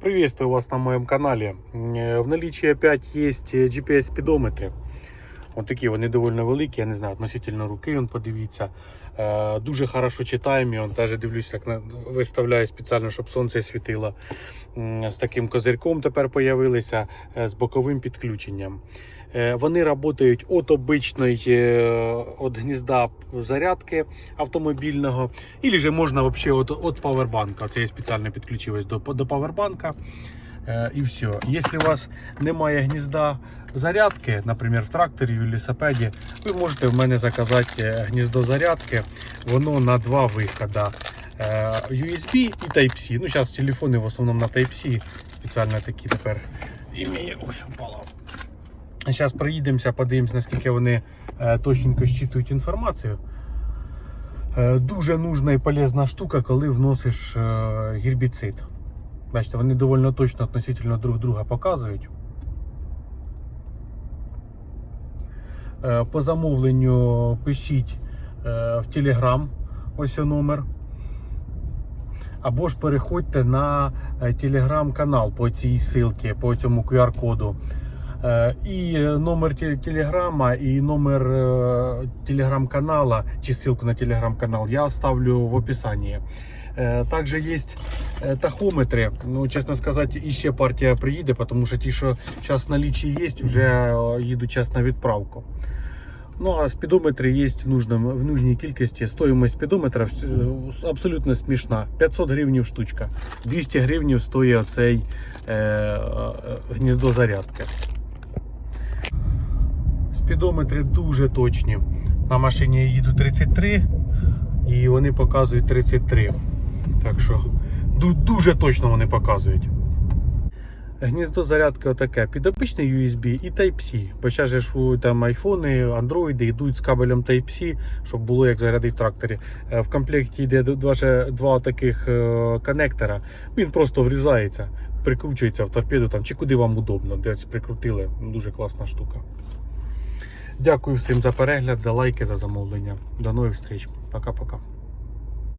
Приветствую вас на моем канале. Э, В наличии опять есть GPS-спідометри. Ось такі вони доволі великі, я не знаю, относительно руки, он подивіться. Е, Дуже хорошо читаємо. Он теж дивлюсь, так на- виставляю спеціально, щоб сонце світило. М, З таким козирьком тепер появилися, е, з боковим підключенням. Е, Вони працюють від обичної е, гнізда зарядки автомобільного, і можна взагалі від, від павербанка. Це я спеціально підключилась до, до павербанка. Е, І все. Якщо у вас немає гнізда зарядки, наприклад, в тракторі і велосипеді, ви можете в мене заказати е, гніздо зарядки. Воно на два виходи. Е, USB і Type-C. Ну, зараз телефони в основному на Type-C. Спеціально такі тепер упало. Зараз проїдемося, подивимося, наскільки вони точненько щитують інформацію. Дуже нужна і полезна штука, коли вносиш гербіцид. Бачите, вони доволі точно относительно друг друга показують. Е, По замовленню пишіть е, в Telegram, ось номер. Або ж переходьте на телеграм-канал по цій ссылці, по цьому QR-коду. Е, І номер телеграма, і номер е, телеграм-канала, чи ссылку на телеграм-канал я оставлю в описании. Е, Также есть тахометри. Ну, чесно сказати, іще партія приїде, тому що ті, що зараз в налічі є, вже їдуть час на відправку. Ну а спідометри є в, нужному, в нужній кількості. Стоїмость спідометра е, абсолютно смішна. 500 гривень штучка. 200 гривень стоїть цей е, е, гніздо зарядки. Спідометри дуже точні. На машині я їду 33 і вони показують 33. Так що дуже точно вони показують. Гніздо зарядки отаке, підопичний USB і Type-C. Бо зараз ж там айфони, андроїди йдуть з кабелем Type-C, щоб було як заряди в тракторі. Е, В комплекті йде два, два таких е, коннектора. Він просто врізається, прикручується в торпеду там, чи куди вам удобно. Десь прикрутили. Дуже класна штука. Дякую всім за перегляд, за лайки, за замовлення. До нових зустріч. Пока-пока.